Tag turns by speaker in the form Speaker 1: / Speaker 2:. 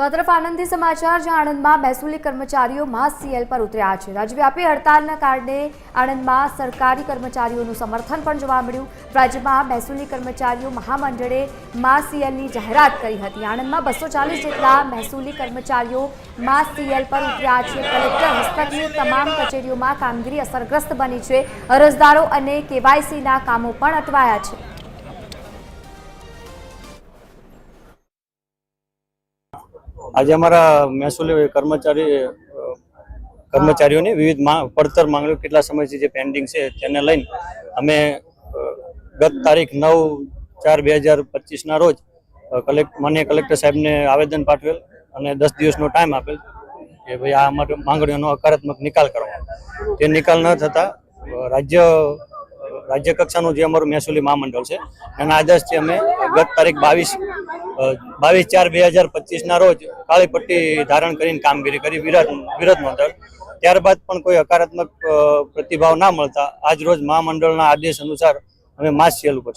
Speaker 1: તો આ તરફ આનંદી સમાચાર. જ્યાં આણંદમાં મહેસૂલી કર્મચારીઓ માસ સીએલ પર ઉતર્યા છે. રાજ્યવ્યાપી હડતાલના કારણે આણંદમાં સરકારી કર્મચારીઓનું સમર્થન પણ જોવા મળ્યું. રાજ્યમાં મહેસૂલી કર્મચારીઓ મહામંડળે માસ સીએલની જાહેરાત કરી હતી. આણંદમાં બસો ચાલીસ જેટલા મહેસૂલી કર્મચારીઓ માસ સીએલ પર ઉતર્યા છે. કલેક્ટર હસ્તકની તમામ કચેરીઓમાં કામગીરી અસરગ્રસ્ત બની છે. અરજદારો અને કેવાયસીના કામો પણ અટવાયા છે.
Speaker 2: આજે અમારા મહેસૂલી કર્મચારી કર્મચારીઓની વિવિધ પડતર માંગણીઓ કેટલા સમયથી જે પેન્ડિંગ છે તેને લઈને અમે ગત તારીખ નવ ચાર બે હજાર પચીસના રોજ કલેક્ટ માન્ય કલેક્ટર સાહેબને આવેદન પાઠવેલ અને દસ દિવસનો ટાઈમ આપેલ કે ભાઈ આ અમારી માંગણીઓનો હકારાત્મક નિકાલ કરવાનો. તે નિકાલ ન થતાં રાજ્ય રાજ્ય કક્ષાનું જે અમારું મહેસૂલી મહામંડળ છે, એના આદેશથી અમે ગત તારીખ બાવીસ બાવીસ ચાર બે હજાર પચીસના રોજ કાળી પટ્ટી ધારણ કરીને કામગીરી કરી, વિરોધ વિરોધ નોંધાવ્યો ત્યારબાદ પણ કોઈ હકારાત્મક પ્રતિભાવ ના મળતા આજ રોજ મહામંડળના આદેશ અનુસાર અમે માસ સેલ ઉપર